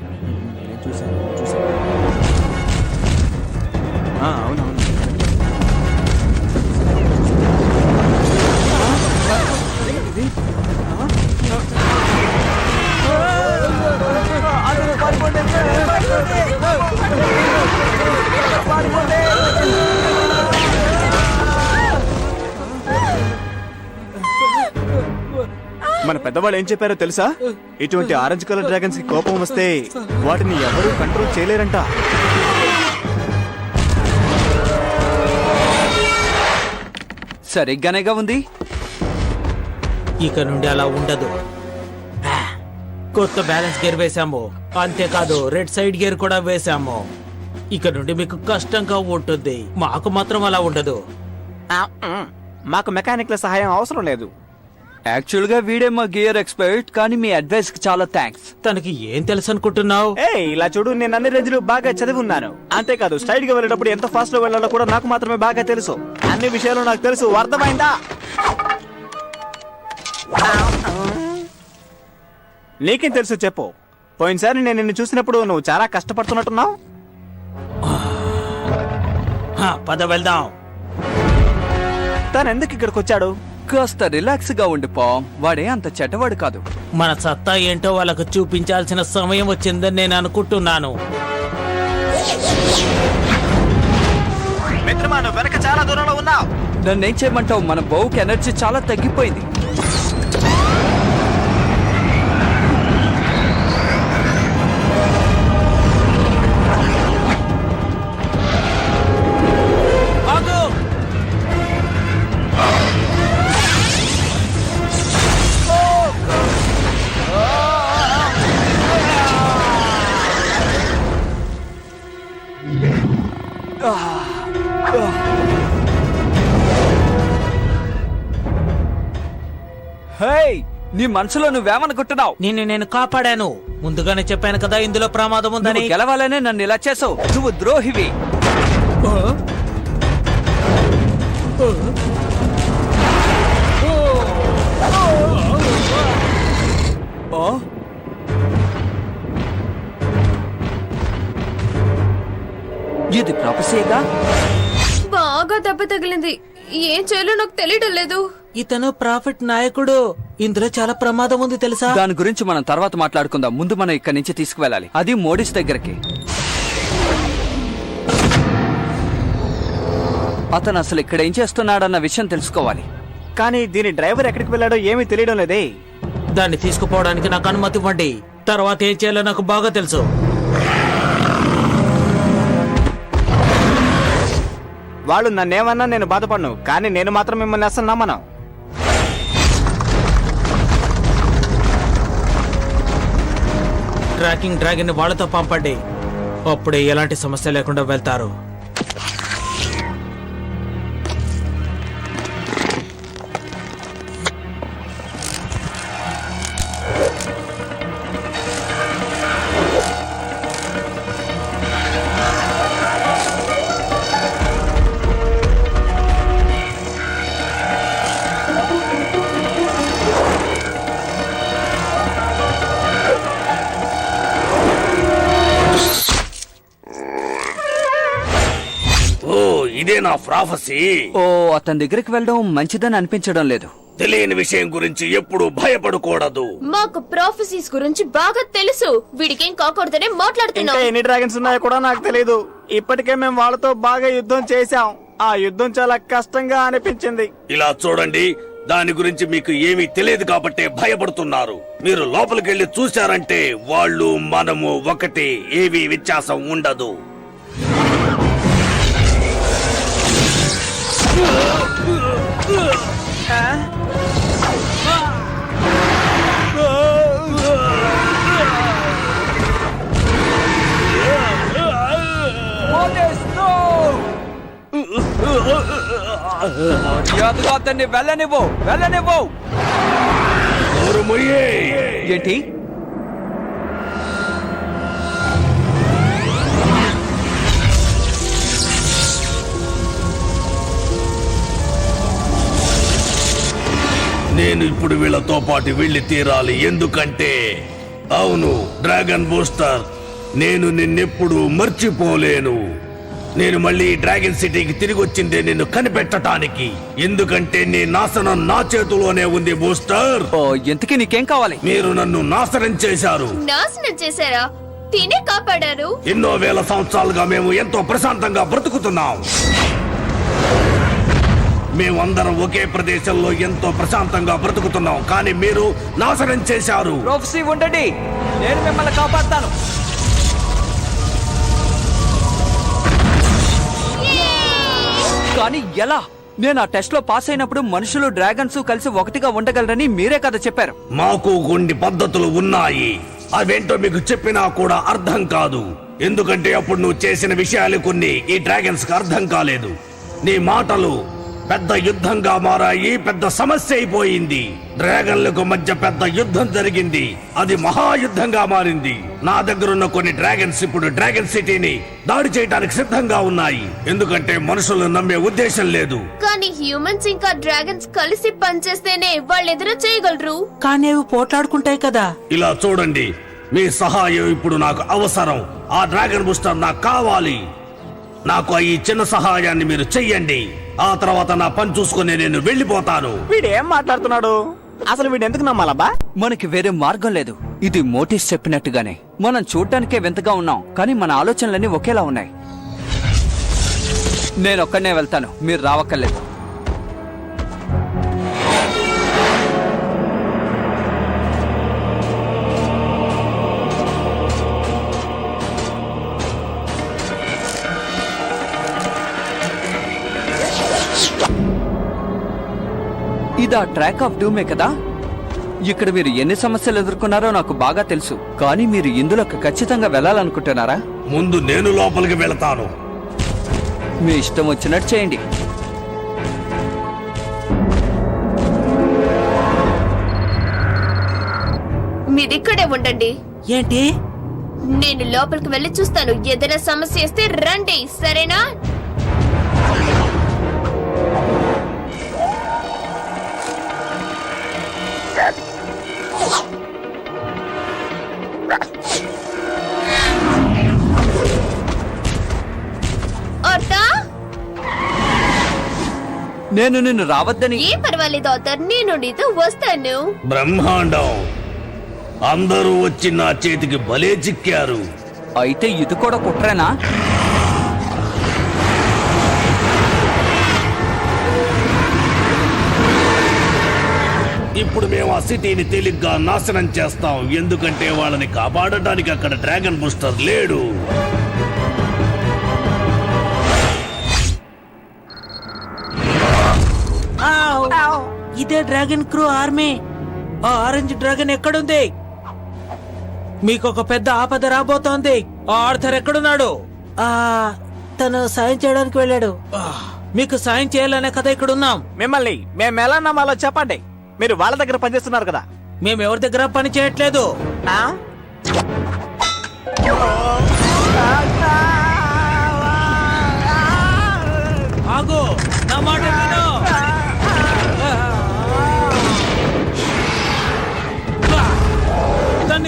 నేను చూశాను. చూశాను పెద్దవాళ్ళు ఏం చెప్పారో తెలుసా? ఇటువంటి ఆరెంజ్ కలర్ డ్రాగన్స్కి కోపం వస్తే వాటిని ఎవరూ కంట్రోల్ చేయలేరంట. సరిగ్గానేగా ఉంది? ఇక నుండి అలా ఉండదు. కొత్త బ్యాలెన్స్ గేర్ వేశాము. అంతేకాదు రెడ్ సైడ్ గేర్ కూడా వేశాము. ఇక నుండి మీకు కష్టంగా ఉంటుంది. మాకు మాత్రం అలా ఉండదు. మాకు మెకానిక్ల సహాయం అవసరం లేదు. యాక్చువల్గా వీడే మా గియర్ ఎక్స్పర్ట్ కానీ మీ అడ్వైస్కి చాలా థ్యాంక్స్ తనకి ఏం తెలుసు అనుకుంటున్నావు? ఏ ఇలా చూడు నేను అన్ని రోజులు బాగా చదివి ఉన్నాను అంతేకాదు స్ట్రైట్గా వెళ్ళేటప్పుడు ఎంత ఫాస్ట్లో వెళ్ళాలో కూడా నాకు మాత్రమే బాగా తెలుసు. అన్ని విషయాలు నాకు తెలుసు. అర్థమైందా? నీకేం తెలుసు చెప్పు. పోయినసారి నేను నిన్ను చూసినప్పుడు నువ్వు చాలా కష్టపడుతున్నట్టున్నావు. హా, పద వెళ్దాం. తను ఎందుకు ఇక్కడికి వచ్చాడు కాస్త రిలాక్స్గా ఉండిపో వాడే అంత చెడ్డవాడు కాదు. మన సత్తా ఏంటో వాళ్ళకు చూపించాల్సిన సమయం వచ్చిందని నేను అనుకుంటున్నాను. మిత్రమా నువ్వు వెనక చాలా దూరంలో ఉన్నావు. నన్ను ఏం చేయమంటావు? మన బౌకి ఎనర్జీ చాలా తగ్గిపోయింది. మనసులో నువ్వేమనుకుంటున్నావు? నిన్ను నేను కాపాడాను. ముందుగానే చెప్పాను కదా ఇందులో ప్రమాదం ఉందని. నువ్వు గెలవాలనే నన్ను ఇలా చేసావు. నువ్వు ద్రోహివి. ఓ ఇది ప్రపసేగా బాగా దెబ్బ తగిలింది. ఏం చేయాలో నాకు తెలియడం లేదు. ఇతను ప్రాఫిట్ నాయకుడు. ఇందులో చాలా ప్రమాదం ఉంది తెలుసా? దాని గురించి మనం తర్వాత మాట్లాడుకుందాం. ముందు మనం ఇక్కడి నుంచి తీసుకువెళ్ళాలి. అది మోడీస్ దగ్గరికి. అతను అసలు ఇక్కడ ఏం చేస్తున్నాడన్న విషయం తెలుసుకోవాలి. కానీ దీని డ్రైవర్ ఎక్కడికి వెళ్ళాడో ఏమీ తెలియడం లేదే. దాన్ని తీసుకుపోవడానికి నాకు అనుమతి ఇవ్వండి. తర్వాత ఏం చేయాలో నాకు బాగా తెలుసు. వాళ్ళు నన్నేమన్నా నేను బాధపడను కానీ నేను మాత్రం మిమ్మల్ని అసలు నమ్మను. ట్రాకింగ్ డ్రాగన్ని వాళ్ళతో పంపండి. అప్పుడే ఎలాంటి సమస్య లేకుండా వెళ్తారు. ప్రాఫసీ ఓ అతని దగ్గరికి వెళ్ళడం మంచిదని అనిపించడం లేదు. తెలియని విషయం గురించి ఎప్పుడు భయపడకూడదు. మాకు ప్రాఫెసీస్ గురించి బాగా తెలుసు. వీడికేం కాకూడదనే ఇంకా మాట్లాడుతున్నాం ఎన్ని డ్రాగన్స్ ఉన్నాయో కూడా నాకు తెలియదు ఇప్పటికే మేము వాళ్ళతో బాగా యుద్ధం చేశాం. ఆ యుద్ధం చాలా కష్టంగా అనిపించింది. ఇలా చూడండి దాని గురించి మీకు ఏమీ తెలియదు కాబట్టే భయపడుతున్నారు. మీరు లోపలికెళ్ళి చూశారంటే వాళ్ళు మనము ఒకటి ఏవి వ్యత్యాసం ఉండదు. మర్యాదగా అతన్ని వెళ్ళనివ్వు వెళ్ళనివ్వు. ఏంటి నేను ఇప్పుడు వీళ్ళతో పాటు వెళ్ళి తీరాలి. ఎందుకంటే అవును డ్రాగన్ బూస్టర్ నేను నిన్నెప్పుడు మర్చిపోలేను. నేను మళ్ళీ డ్రాగన్ సిటీకి తిరిగి వచ్చిందే నిన్ను కనిపెట్టడానికి ఎందుకంటే నీ నాశనం నా చేతిలోనే ఉంది బూస్టర్ ఓ ఇంతకీ నీకేం కావాలి? మీరు నన్ను నాశనం చేశారు. నాశనం చేశారా? తినే కాపాడారు. ఎన్నో వేల సంవత్సరాలుగా మేము ఎంతో ప్రశాంతంగా బ్రతుకుతున్నాం. మేమందరం ఒకే ప్రదేశంలో ఎంతో ప్రశాంతంగా బ్రతుకుతున్నాం. కానీ మీరు నాశనం చేశారు. ప్రొఫెసీ ఉండండి. నేను మిమ్మల్ని కాపాడతాను. కానీ ఎలా? నేను ఆ టెస్ట్లో పాస్ అయినప్పుడు మనుషులు డ్రాగన్స్ కలిసి ఒకటిగా ఉండగలరని మీరే కదా చెప్పారు. మాకు కొన్ని పద్ధతులు ఉన్నాయి. అవేంటో మీకు చెప్పినా కూడా అర్థం కాదు. ఎందుకంటే అప్పుడు నువ్వు చేసిన విషయాలు కొన్ని. ఈ డ్రాగన్స్కి అర్థం కాలేదు. నీ మాటలు పెద్ద యుద్ధంగా మారాయి. పెద్ద సమస్య అయిపోయింది. డ్రాగన్లకు మధ్య పెద్ద యుద్ధం జరిగింది. అది మహాయుద్ధంగా మారింది. నా దగ్గర ఉన్న కొన్ని డ్రాగన్స్ ఇప్పుడు డ్రాగన్ సిటీని దాడి చేయడానికి సిద్ధంగా ఉన్నాయి. ఎందుకంటే మనుషులు నమ్మే ఉద్దేశం లేదు. కానీ హ్యూమన్స్ ఇంకా డ్రాగన్స్ కలిసి పనిచేస్తేనే వాళ్ళు ఎదురు చేయగలరు. కానీ అవి పోట్లాడుకుంటాయి కదా. ఇలా చూడండి. మీ సహాయం ఇప్పుడు నాకు అవసరం. ఆ డ్రాగన్ బూస్టర్ నాకు కావాలి. నాకు ఈ చిన్న సహాయాన్ని మీరు చెయ్యండి. ఆ తర్వాత నా పని చూసుకుని నేను వెళ్ళిపోతాను. వీడు మాట్లాడుతున్నాడు? అసలు వీడు ఎందుకు నమ్మాలబ్బా? మనకి వేరే మార్గం లేదు. ఇది మోటిస్ చెప్పినట్టుగానే. మనం చూడటానికే వింతగా ఉన్నాం కానీ మన ఆలోచనలన్నీ ఒకేలా ఉన్నాయి. నేను ఒక్కడనే వెళ్తాను మీరు రావక్కర్లేదు. ఇది ఆ ట్రాక్ ఆఫ్ డూమే కదా? ఇక్కడ మీరు ఎన్ని సమస్యలు ఎదుర్కొన్నారో నాకు బాగా తెలుసు. కానీ మీరు ఇందులోకి ఖచ్చితంగా వెళ్ళాలనుకుంటున్నారా? ముందు నేను లోపలికి వెళతాను. మీ ఇష్టం వచ్చినట్టు చేయండి. మీరిక్కడే ఉండండి. ఏంటి? నేను లోపలికి వెళ్ళి చూస్తాను. ఏదైనా సమస్య వస్తే రండి. సరేనా? నేను నిన్ను రావద్దని. ఏ పర్వాలేదు అవుతారు నేను నీతో వస్తాను. బ్రహ్మాండం. అందరూ వచ్చి నా చేతికి భలే చిక్కారు. అయితే ఇది కూడా కుట్రేనా? ఇప్పుడు మేము ఆ సిటీని తేలిగ్గా నాశనం చేస్తాం. ఎందుకంటే వాళ్ళని కాపాడటానికి అక్కడ డ్రాగన్ బూస్టర్ లేడు. ఇదే డ్రాగన్ క్రూ ఆర్మీ. ఆ ఆరెంజ్ డ్రాగన్ ఎక్కడుంది? మీకు ఒక పెద్ద ఆపద రాబోతోంది. ఆ ఆర్థర్ ఎక్కడున్నాడు? ఆ తను సాయం చేయడానికి వెళ్ళాడు. ఆ, మీకు సాయం చేయాలనే కదా ఇక్కడ ఉన్నాం మిమ్మల్ని మేము ఎలా నమ్మాలో చెప్పండి. మీరు వాళ్ళ దగ్గర పనిచేస్తున్నారు కదా. మేము ఎవరి దగ్గర పని చేయట్లేదు. ఆ? ఆగు నా మాట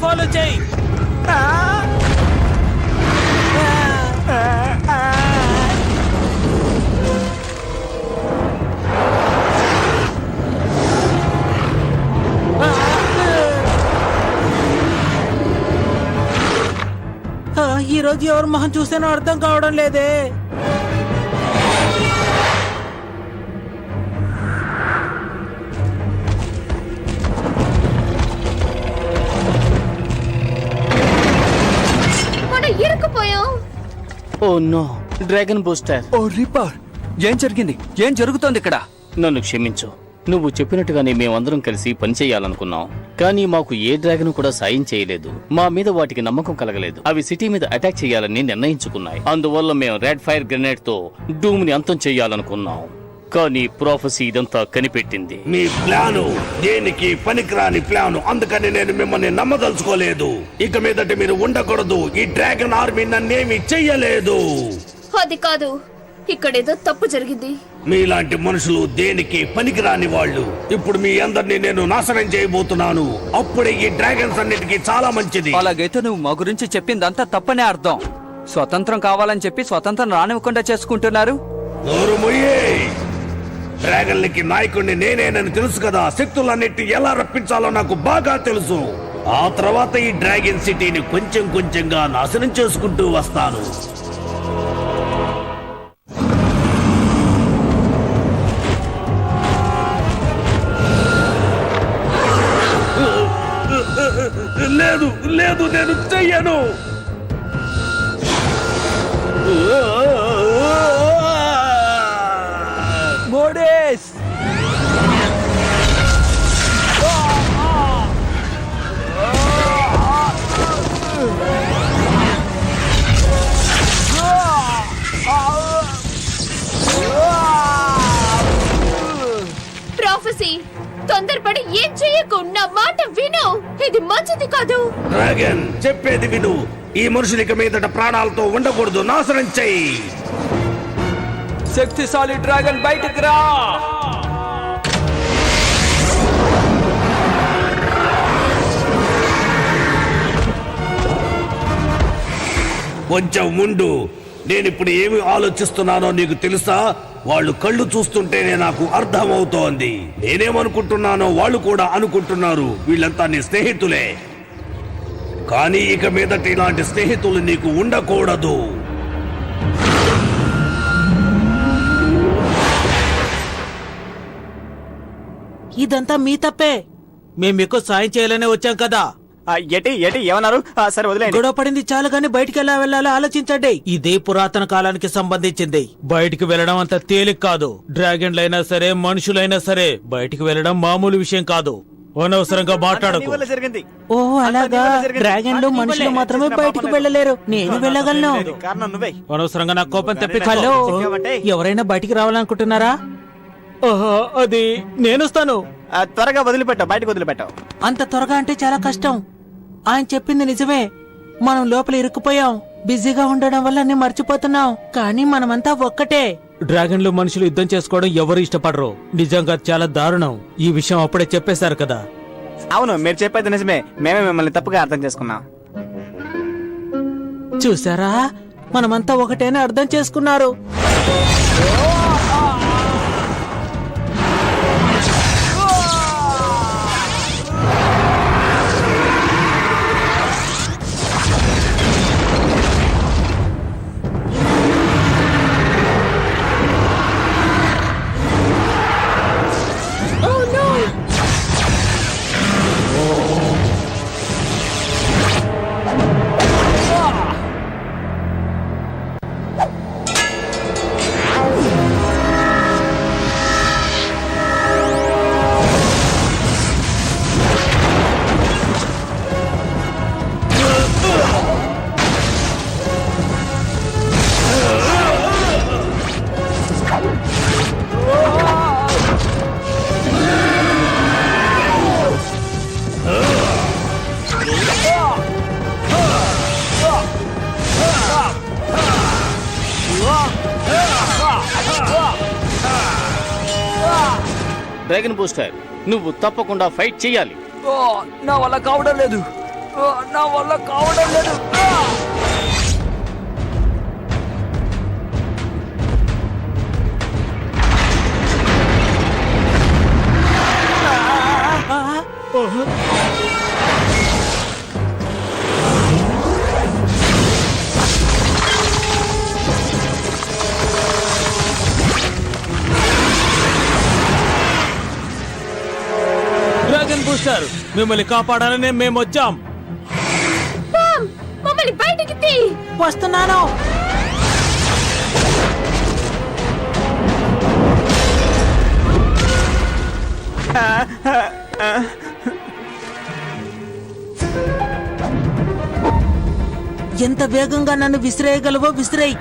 ఫాలో చేయి. ఆ, ఈ రోజు ఎవరు మొహం చూస్తేనో అర్థం కావడం లేదే. Oh no dragon booster oh reaper ఏం జరిగింది? ఏం జరుగుతోంది ఇక్కడ? నన్ను క్షమించు. నువ్వు చెప్పినట్టుగానే మేమందరం కలిసి పనిచేయాలనుకున్నాం కానీ మాకు ఏ డ్రాగన్ కూడా సాయం చేయలేదు. మా మీద వాటికి నమ్మకం కలగలేదు. అవి సిటీ మీద అటాక్ చేయాలని నిర్ణయించుకున్నాయి. అందువల్ల మేము రెడ్ ఫైర్ గ్రెనేడ్తో డూమ్ని అంతం చేయాలనుకున్నాం. కానీ ప్రాఫెసీ ఇదంతా కనిపెట్టింది. మీ ప్లాను దేనికి పనికిరాని ప్లాను అందుకని నేను మిమ్మల్ని నమ్మదలుచుకోలేదు. ఇక మీదట మీరు ఉండకూడదు. ఈ డ్రాగన్ ఆర్మీ నన్నేమి చెయ్యలేదు. అది కాదు ఇక్కడేదో తప్పు జరిగింది. మీలాంటి మనుషులు దేనికి పనికిరాని వాళ్ళు? ఇప్పుడు మీ అందరినీ నేను నాశనం చేయబోతున్నాను. అప్పుడే ఈ డ్రాగన్స్ అన్నిటికీ చాలా మంచిది. అలాగైతే నువ్వు మా గురించి చెప్పిందంతా తప్పనే అర్థం. స్వతంత్రం కావాలని చెప్పి స్వతంత్రం రానివ్వకుండా చేసుకుంటున్నారు. నోరు మొయ్యే డ్రాగన్లకి నాయకుడిని నేనేనని తెలుసు కదా. శక్తులన్నిటి ఎలా రప్పించాలో నాకు బాగా తెలుసు. ఆ తర్వాత ఈ డ్రాగన్ సిటీని కొంచెం కొంచెంగా నాశనం చేసుకుంటూ వస్తాను. చెయ్యకు నా మాట విను. ఇది మంచిది కాదు. డ్రాగన్ చెప్పేది విను. ఈ మనుషులిక మీదట ప్రాణాలతో ఉండకూడదు. నాశనం చెయ్యి. శక్తిశాలి డ్రాగన్ బయటకు రా. కొంచెం ముందు నేనిప్పుడు ఏమి ఆలోచిస్తున్నానో నీకు తెలుసా? వాళ్ళు కళ్ళు చూస్తుంటేనే నాకు అర్థమవుతోంది. నేనేమనుకుంటున్నానో వాళ్ళు కూడా అనుకుంటున్నారు. వీళ్ళంతా నీ స్నేహితులే. కానీ ఇక మీదట ఇలాంటి స్నేహితులు నీకు ఉండకూడదు. ఇదంతా మీ తప్పే. మేము మీకు సాయం చేయాలనే వచ్చాం కదా. ఎటి ఎటి ఏమన్నారు? సరే వదిలేండి గొడవ పడింది చాలు గాని బయటికి ఎలా వెళ్ళాలో ఆలోచించండి. ఇదే పురాతన కాలానికి సంబంధించింది. బయటికి వెళ్ళడం అంత తేలిక కాదు. డ్రాగన్లైనా సరే మనుషులైనా సరే బయటికి వెళ్ళడం మామూలు విషయం కాదు. అనవసరంగా మాట్లాడకు. జరిగింది. ఓ అలాగా? డ్రాగన్లు మనుషులు మాత్రమే బయటికి వెళ్ళలేరు. నేను వెళ్ళగలను. కారణం నువ్వే. అనవసరంగా నా కోపం హలో. చెప్పావంటే? ఎవరైనా బయటికి రావాలనుకుంటున్నారా? ఓహో అది నేనొస్తాను. త్వరగా వదిలిపెట్టావు బయటకు వదిలిపెట్టావు అంత త్వరగా అంటే చాలా కష్టం. ఆయన చెప్పింది నిజమే. మనం లోపల ఇరుక్కుపోయాం. బిజీగా ఉండడం వల్ల అన్ని మర్చిపోతున్నాం. కానీ మనమంతా ఒక్కటే. డ్రాగన్లు మనుషులు యుద్ధం చేసుకోవడం ఎవరు ఇష్టపడరు. నిజంగా చాలా దారుణం. ఈ విషయం అప్పుడే చెప్పేశారు కదా. అవును మీరు చెప్పేది నిజమే. మేమే మిమ్మల్ని తప్పుగా అర్థం చేసుకున్నాం. చూసారా మనమంతా ఒకటేనే అర్థం చేసుకున్నారు. బూస్టర్ నువ్వు తప్పకుండా ఫైట్ చేయాలి ఓ, నా వల్ల కావడం లేదు. ఓ, నా వల్ల కావడం లేదు. బూస్టర్ మిమ్మల్ని కాపాడాలని మేము వచ్చాం మమ్మల్ని బయటికి తీ! వస్తున్నాను. ఎంత వేగంగా నన్ను విసిరేయగలవో విసిరేయి.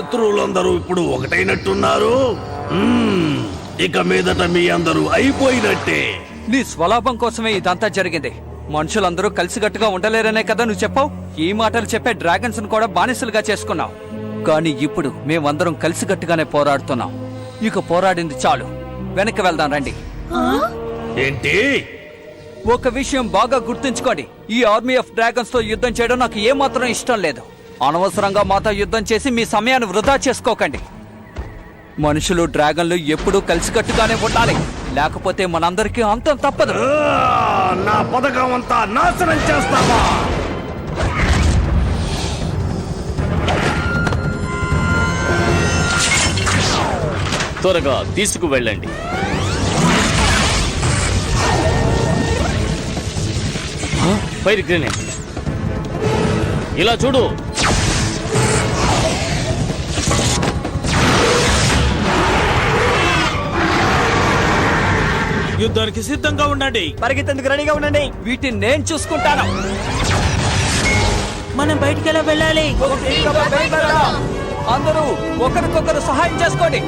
శత్రువులందరూ ఇప్పుడు ఒకటైనట్టున్నారు. ఇక మీదట మీ అందరూ అయిపోయినట్టే. నీ స్వలాభం కోసమే ఇదంతా జరిగింది. మనుషులందరూ కలిసికట్టుగా ఉండలేరనే కదా నువ్వు చెప్పావు? ఈ మాటలు చెప్పే డ్రాగన్స్ కూడా బానిసలుగా చేసుకున్నావు. కానీ ఇప్పుడు మేమందరం కలిసికట్టుగానే పోరాడుతున్నాం. ఇక పోరాడింది చాలు. వెనక్కి వెళ్దాం రండి. ఏంటి? ఒక విషయం బాగా గుర్తుంచుకోండి. ఈ ఆర్మీ ఆఫ్ డ్రాగన్స్తో యుద్ధం చేయడం నాకు ఏమాత్రం ఇష్టం లేదు. అనవసరంగా మాతో యుద్ధం చేసి మీ సమయాన్ని వృధా చేసుకోకండి. మనుషులు డ్రాగన్లు ఎప్పుడూ కలిసికట్టుగానే ఉండాలి. లేకపోతే మనందరికీ అంతం తప్పదు. నా పథకం అంతా నాశనం చేస్తావా? త్వరగా తీసుకువెళ్ళండి. ఆ, ఫైర్ గ్రెనేడ్. ఇలా చూడు. యుద్ధానికి సిద్ధంగా ఉండండి. పరిగెత్తేందుకు రెడీగా ఉండండి. వీటిని నేను చూసుకుంటాను. మనం బయటికి ఎలా వెళ్ళాలి అందరూ ఒకరికొకరు సహాయం చేసుకోండి.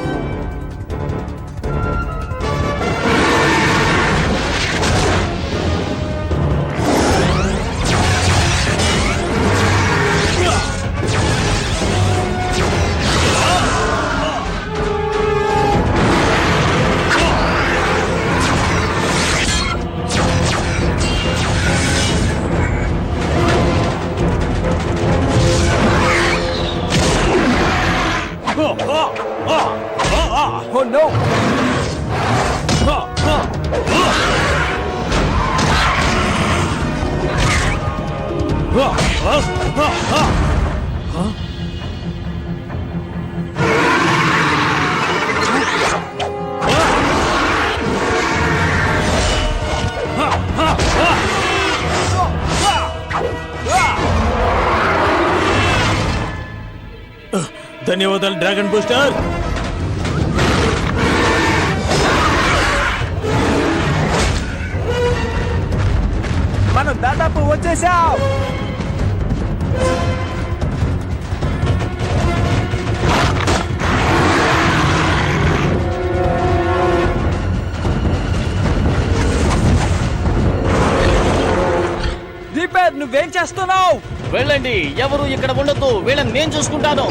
ధన్యవాదాలు డ్రాగన్ బూస్టర్. మనం దాదాపు వచ్చేసాం. దీపేర్ నువ్వేం చేస్తున్నావు? వెళ్ళండి. ఎవరు ఇక్కడ ఉండొద్దు. వీళ్ళని నేను చూసుకుంటాను.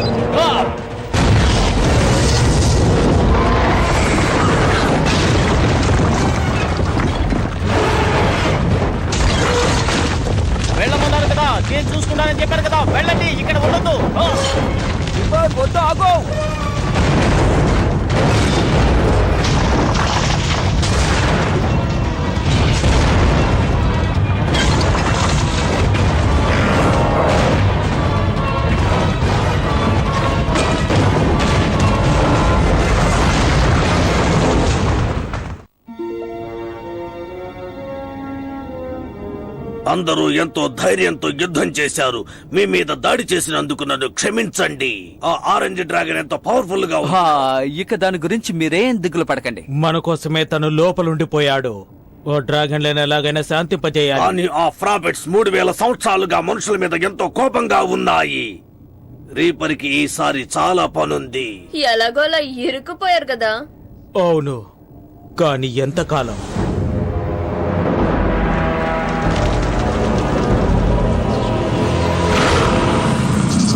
అందరూ ఎంతో ధైర్యంతో యుద్ధం చేశారు. మీ మీద దాడి చేసినందుకు నన్ను క్షమించండి. ఆ ఆరెంజ్ డ్రాగన్ ఎంతో పవర్ఫుల్గా ఉంది. ఇక దాని గురించి మీరేం దిగులు పడకండి. మన కోసమే తను లోపలుండిపోయాడు. ఓ డ్రాగన్లను ఎలాగైనా శాంతింపజేయాలి. కానీ ఆ ఫ్రాబెట్స్ మూడు వేల సంవత్సరాలుగా మనుషుల మీద ఎంతో కోపంగా ఉన్నాయి. రీపర్కి ఈసారి చాలా పనుంది. ఎలాగోలా ఇరుక్కుపోయారు కదా. అవును కానీ ఎంతకాలం?